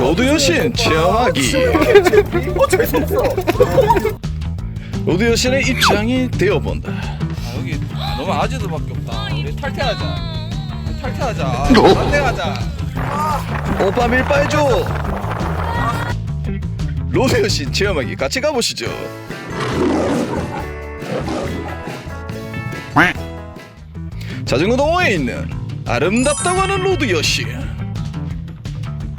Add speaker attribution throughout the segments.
Speaker 1: 로드 여신 체험하기
Speaker 2: 어 재수없어.
Speaker 1: 로드 여신의 입장이 되어본다
Speaker 2: 아, 여기 너무 아재들밖에 없다. 우리 탈퇴하자. 우리 탈퇴하자.
Speaker 1: 어?
Speaker 2: 탈퇴하자.
Speaker 1: 오빠 밀빠해줘 로드 여신 체험하기 같이 가보시죠 자전거 동호회에 있는 아름답다고 하는 로드 여신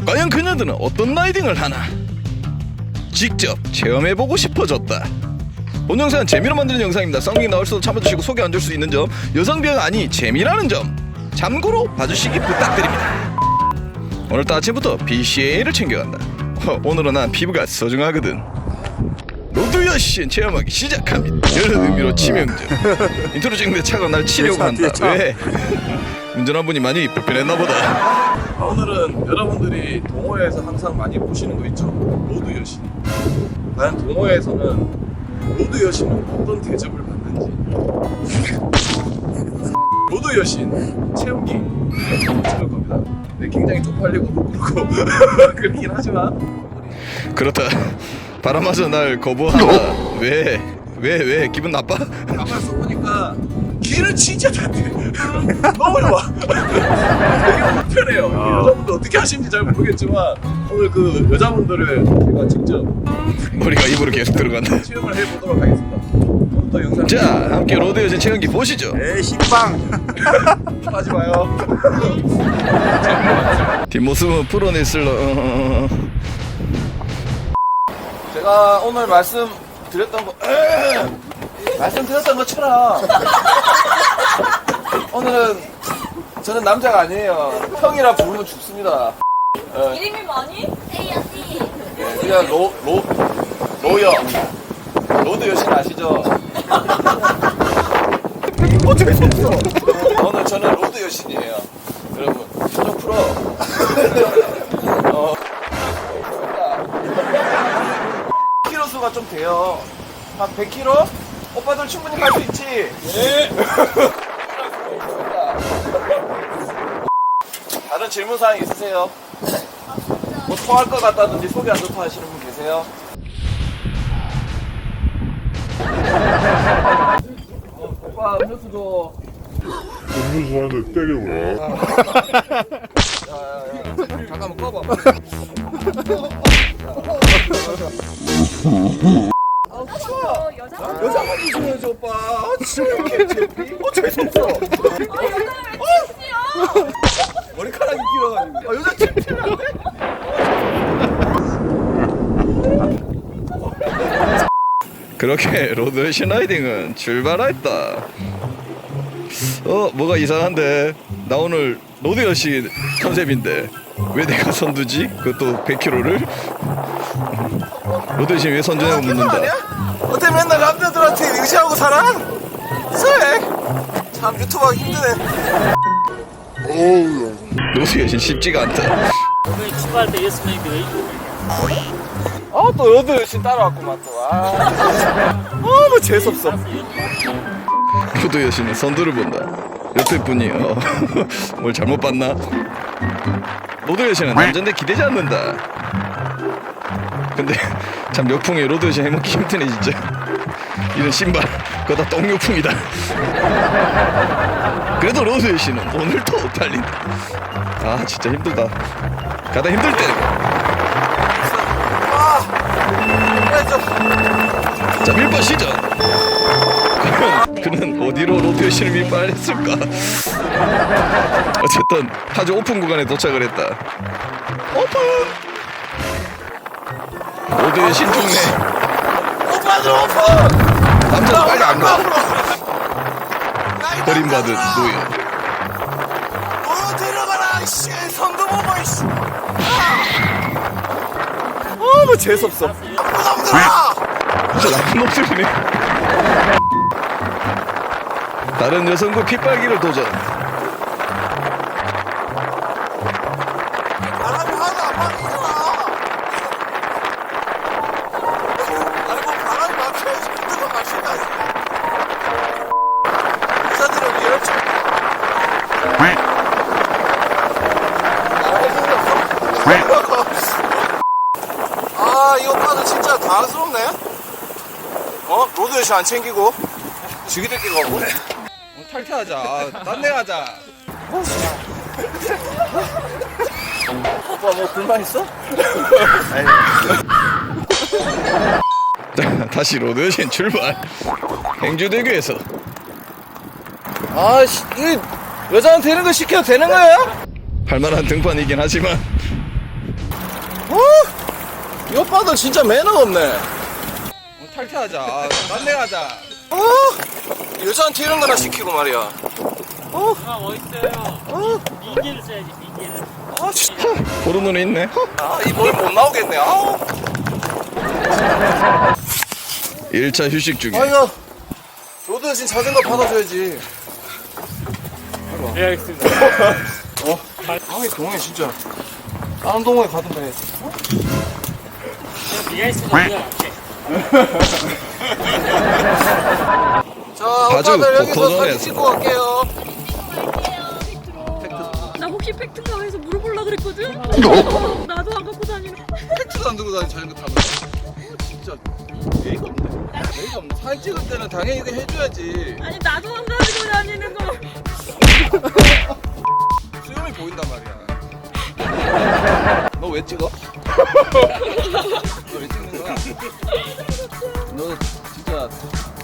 Speaker 1: 과연 그녀들은 어떤 라이딩을 하나? 직접 체험해보고 싶어졌다. 본 영상은 재미로 만드는 영상입니다. 쌍둥이 나올 수도 참아주시고 소개 안 줄 수 있는 점 여성비가 아니 재미라는 점 참고로 봐주시기 부탁드립니다. 오늘도 아침부터 BCA를 챙겨간다. 어, 오늘은 난 피부가 소중하거든. 로드 여신 체험하기 시작합니다. 이런 의미로 치명적. 인트로 찍는데 차가 날 치려고 한다. 왜? 운전한 분이 많이 불편했나 보다 오늘은 여러분들이 동호회에서 항상 많이 보시는 거 있죠 로드 여신 과연 동호회에서는 로드 여신은 어떤 대접을 받는지 로드 여신 체험기 찍을 겁니다 네, 굉장히 쪽팔리고 부끄럽고 그렇긴 하지만 그렇다 바람마저 날 거부한다 왜? 왜? 왜? 기분 나빠? 가만 써보니까 길은 진짜 닿대 너무 좋아. 되게 불편해요. 여자분들 어떻게 하시는지 잘 모르겠지만 오늘 그 여자분들을 제가 직접 머리가 입으로 계속 들어간다. 체험을 해보도록 하겠습니다. 오늘부터 영상 자 함께 로드 여신 체험기 보시죠.
Speaker 3: 에이 식빵.
Speaker 2: 하지 마요.
Speaker 1: 뒷모습은 프로네슬러 어, 제가 오늘 말씀드렸던 거 말씀드렸던 것처럼 오늘은 저는 남자가 아니에요 형이라 부르면 죽습니다 어,
Speaker 4: 이름이 뭐니? 에이야 씨.
Speaker 1: 예, 그냥 로, 로, 로여 로드 여신 아시죠?
Speaker 2: 어 재수없어.
Speaker 1: 오늘 저는 로드 여신이에요 여러분 표정 풀어 어. 키로 수가 좀 돼요 한 100kg? 오빠들 충분히 갈 수 있지? 네 다른 질문 사항 있으세요? 뭐 토할 것 같다든지 속이 안 좋다 하시는 분 계세요? 어, 오빠 음료수 줘
Speaker 5: 음료수한테 때려와.
Speaker 2: 잠깐만 꺼봐.
Speaker 4: 어, 여자.
Speaker 2: 여자분이 줘야지 오빠. 아, 진짜 이렇게 재피? 어.
Speaker 4: 아 tips야?
Speaker 2: 머리카락이 길어가지고. 아 여자 재피는 안 돼?
Speaker 1: 그렇게 로드 신라이딩은 출발했다. 어, 뭐가 이상한데? 나 오늘 로드 여신 컨셉인데 왜 내가 선두지? 그것도 100km를? 로드 여신 왜 선두냐고 묻는다.
Speaker 2: 어때 맨날 의지하고 살아? 이상해. 참 유튜브하기 힘드네.
Speaker 5: 어우,
Speaker 1: 로드 여신 쉽지가 않다.
Speaker 6: 오늘 출발할 때 예스맨이 그
Speaker 2: 아또 여드 열심히 따라왔구만 또. 아. 너무 재수없어.
Speaker 1: 로드 여신은 선두를 본다. 옆에 분이 어, 뭘 잘못 봤나? 로드 여신은 남잔데 기대지 않는다. 근데 참 역풍에 로드 여신 해먹기 힘드네 진짜. 이런 신발 그거 다 똥요풍이다. 그래도 로드 여신은 오늘도 달린다. 아 진짜 힘들다. 가다 힘들 때. 자 밀바 시작. 과연 그는 어디로 로드 여신을 밀바했을까? 어쨌든 아주 오픈 구간에 도착을 했다. 오픈. 로드 여신 중네.
Speaker 2: 오픈.
Speaker 1: 남자도 빨리 안 가. 버림받은 노예.
Speaker 2: 어 데려가라 씨 선두 보고 씨. 어뭐 재수없어. 부담들아.
Speaker 1: 진짜 나쁜 놈들이네. 다른 여성과 핏발기를 도전.
Speaker 2: 아
Speaker 1: 이거 파도 진짜 당황스럽네 어? 로드 여시 안 챙기고 지기들끼리 가고
Speaker 2: 오늘 탈퇴하자. 아, 딴데 가자.
Speaker 1: 오빠 뭐 불만 있어? 자, 다시 로드 여신 출발 행주대교에서
Speaker 2: 아씨, 이 여자한테 이런 거 시켜도 되는 거야?
Speaker 1: 할만한 등판이긴 하지만
Speaker 2: 어? 이 오빠들 진짜 매너가 없네. 오늘 탈퇴하자. 아, 딴데 가자.
Speaker 1: 어? 여자한테 이런 거나 시키고 말이야
Speaker 6: 아 어딨어요? 민기를 써야지 민기를.
Speaker 1: 아 진짜 보는 눈에 있네
Speaker 2: 아이뭘못 나오겠네. 아우.
Speaker 1: 1차 휴식 중에
Speaker 2: 아이고. 로드 여신 자전거 받아줘야지.
Speaker 6: 네 알겠습니다.
Speaker 2: 아이 동해 진짜. 다른 동호회 가든가 해.
Speaker 6: 비가 있으면 우리가 낫지.
Speaker 2: 자,
Speaker 1: 바주
Speaker 2: 오빠들 여기서. 사진 찍고 갈게요.
Speaker 4: 나 혹시 팩트인가 해서 물어보려고 그랬거든? 나도 안 갖고 다니는
Speaker 2: 팩트도 안 들고 다니 자전거 타는 거. 진짜 예의가 없네. 예의가 없네. 사진 찍을 때는 당연히 이거 해줘야지.
Speaker 4: 아니 나도 안 가지고 다니는 거
Speaker 2: 수염이 보인단 말이야. 너 왜 찍어? 너 왜 찍는 거야? 너 진짜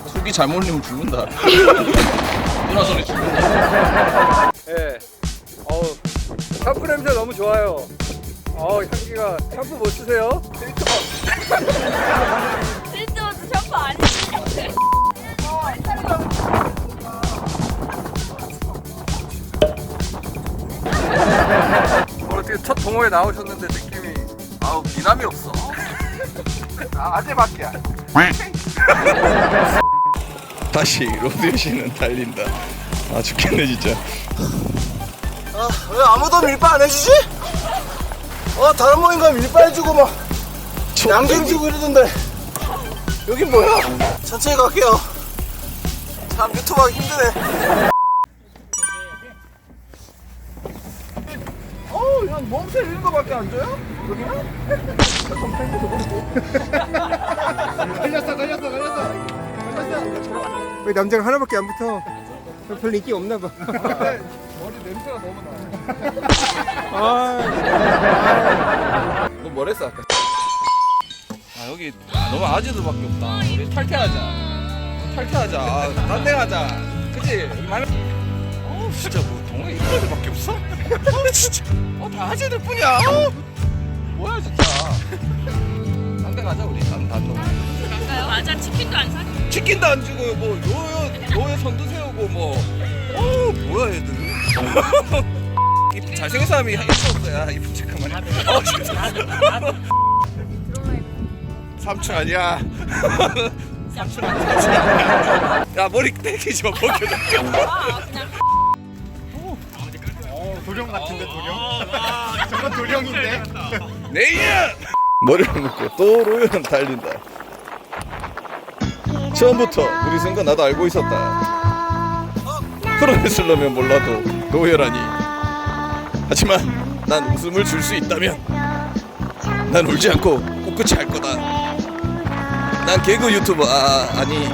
Speaker 2: 속이 잘못 올리면 죽는다. 누나 손에 죽는다.
Speaker 3: 예. 어우, 샴푸 냄새 너무 좋아요. 어우, 향기가 샴푸 뭐 쓰세요?
Speaker 4: 쓸데없는 샴푸 아니지?
Speaker 3: 어떻게 첫 동호회 나오셨는데 느낌이
Speaker 2: 아우 미남이 없어.
Speaker 3: 아, 아재밖에 안.
Speaker 1: 다시 로드 여신은 달린다 아 죽겠네 진짜
Speaker 2: 아, 왜 아무도 밀바 안 해주지? 어 다른 모임 가면 밀바 해주고 막 양갱 주고 이러던데 여긴 뭐야? 천천히 갈게요. 참 유튜브 하기 힘드네. 1 이런 거밖에 안 줘요? 여기는?
Speaker 3: 걸렸어 걸렸어 걸렸어 걸렸어 왜 남자가 하나밖에 안 붙어 별로 인기 없나 봐 머리 냄새가 너무 나.
Speaker 2: 너 뭐랬어 아까? 아 여기 너무 아재들밖에 없다. 우리 탈퇴하자. 탈퇴하자. 아, 딴데 가자. 그치? 말... 어 진짜 뭐 동네 이런 데밖에 없어? 어 진짜. 어다 아재들 뿐이야. 어. 뭐야 진짜. 딴 데 가자 우리 단 단독.
Speaker 4: 맞아 치킨도 안 사.
Speaker 2: 치킨도 안 주고 뭐 요요 요요 선도 세우고 뭐. 어 뭐야 얘들. 이 잘생긴 사람이 한 있어 없어야 이쁜 척하면. 어 진짜. 삼촌 아니야. 삼촌 아니야. 야 머리 떼기지 마 벗겨져.
Speaker 3: 도령 같은데, 도령? 저건 도령인데?
Speaker 2: 내야.
Speaker 1: 머리를 묶고 또 로열은 달린다. 처음부터 우리 승거 나도 알고 있었다. 프로레슬러면 몰라도 노열하니. 하지만 난 웃음을 줄 수 있다면 난 울지 않고 꿋꿋이 할 거다. 난 개그 유튜버 아 아니.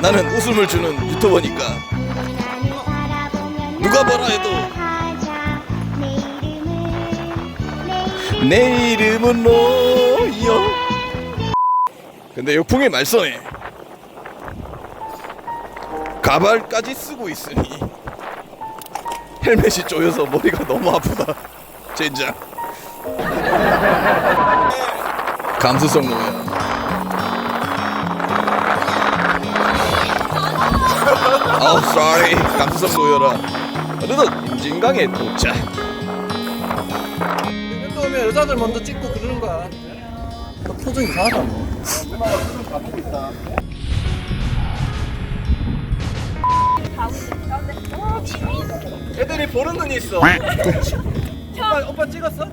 Speaker 1: 나는 웃음을 주는 유튜버니까 누가 뭐라 해도. 내 이름은 노여 근데 역풍이 말썽해 가발까지 쓰고 있으니 헬멧이 쪼여서 머리가 너무 아프다. 젠장. 감수성 노야 아우 sorry. 감수성 노여라 어느덧 임진강에 도착
Speaker 2: 이런데 오면 여자들 먼저 찍고 그러는 거야. 너 표정 이상하다 뭐. 애들이 보는 눈이 있어. 오빠, 오빠 찍었어?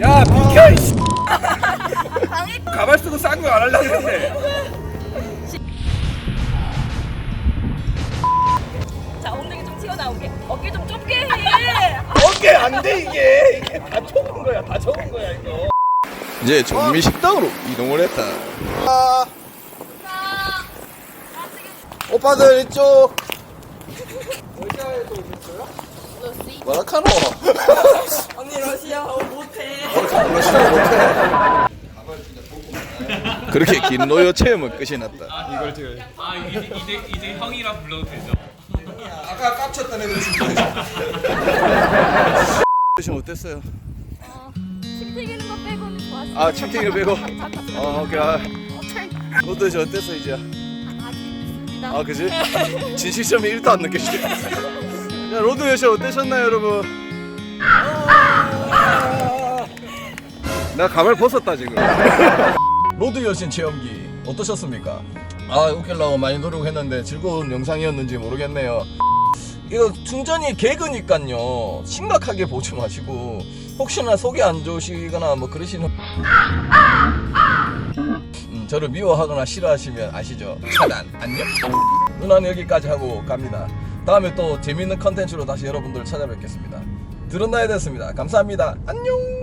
Speaker 2: 야 비켜 이 씨. 가발 쓰고 쌍욕 안 하려고 했는데.
Speaker 4: 엉덩이 좀 튀어나오게 어깨 좀 좁게 해
Speaker 2: 어깨 안돼 이게 이게 다 좁은 거야. 이제 정미 식당으로 이동을 했다. 아, 오빠들 이쪽. 뭐라카노?
Speaker 6: 언니 러시아 어 못해.
Speaker 2: 그렇게 긴 노여 체험은 끝이 났다.
Speaker 1: 아 이제 이제 이제 형이라 불러도 되죠?
Speaker 2: 아까 깝쳤던 애들 진짜. 지금 어땠어요?
Speaker 6: 침 튀기는 거 빼고는 좋았어.
Speaker 2: 아, 침 튀기는 거 빼고? 아, 오케이. 아, 너도 이제 어땠어 이제?
Speaker 6: 아직 있습니다.
Speaker 2: 아, 그지? 진실점이 1도 안 느껴지네. 자, 로드 여신 어떠셨나요, 여러분? 나 가발 벗었다 지금. 로드 여신 체험기 어떠셨습니까? 아, 웃기려고 많이 노력했는데 즐거운 영상이었는지 모르겠네요. 이거 충전이 개그니까요. 심각하게 보지 마시고 혹시나 속이 안 좋으시거나 뭐 그러시는 음, 저를 미워하거나 싫어하시면 아시죠? 차단 안녕. 누나는 여기까지 하고 갑니다. 다음에 또 재밌는 컨텐츠로 다시 여러분들 찾아뵙겠습니다. 들었나야 됐습니다. 감사합니다. 안녕.